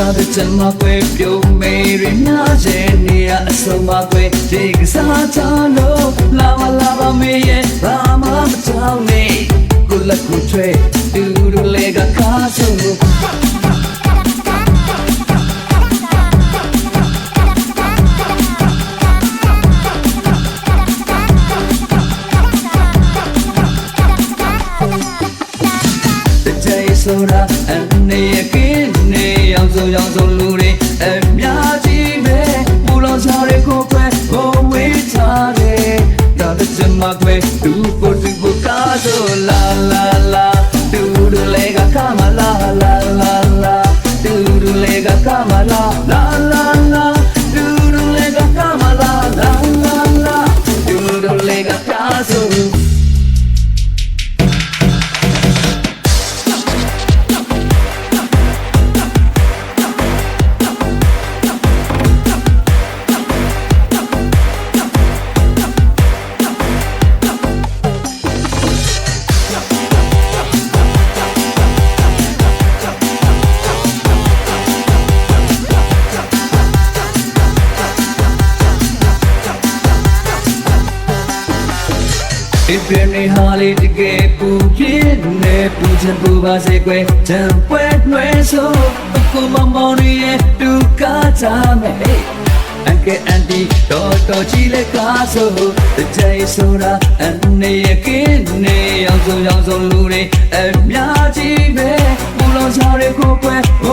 သာတဲ့ချင်မကွယ်ပြုံးမေရညာရဲ့နေရအစုံမကွယ်ဒီကစားချလို့လာမလာ ဆိုတာအနေရကင်းနေအောင်ဆိုအောင်ဆိုလူတွေအများကြီးပဲပူလောင်စားရကိုပဲဘဝေးထားတယ်ဒါတချင်မကွယ်သူကိုသူ ဒီပြနေဟာလေးတကယ်ပူပြင်းနေပူချင်ပူပါစေကွယ်တံပွဲနှွဲဆိုအခုမမောင်ရဲ့ဒုက္ခချမယ်အန်ကေအန်တီတော်တော်ကြီးလက်ကားဆိုတကြိမ်ဆိုတာအနေရကင်းနေအောင်ဆုံးအောင်ဆုံးလူတွေအများကြီးပဲပူလောင်စားရကိုကွယ်ဘ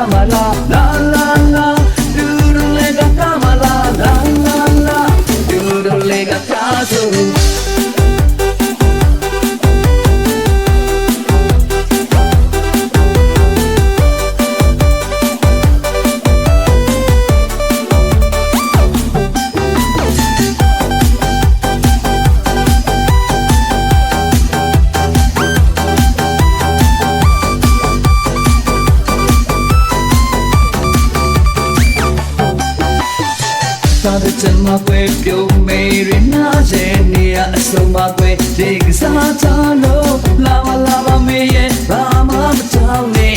လေးကကမလာလာလာလာတူတူလေးကက မလာလာလာလာတူတူလေးကကားဆိုသာတဲ့ချင်မကွယ်ပြုံးမေရနာရဲ့နေရအစုံမကွယ်ဒီကစားချလို့လာမလာပါမေရဲ့ဘာမှမတောင်းနေ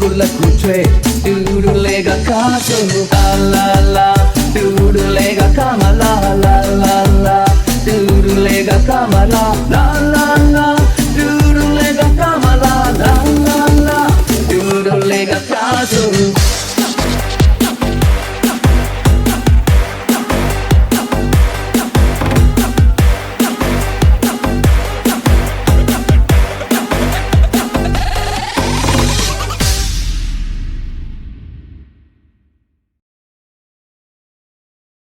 ကိုလက်ကိုထွဲတူတူလေးကကားဆုံးလာလာလာတူတူလေးကကမလာလာလာလာတူတူလေးကကမလာလာလာလာတူတူလေးကကမလာလာလာလာတူတူလေးကကားဆုံး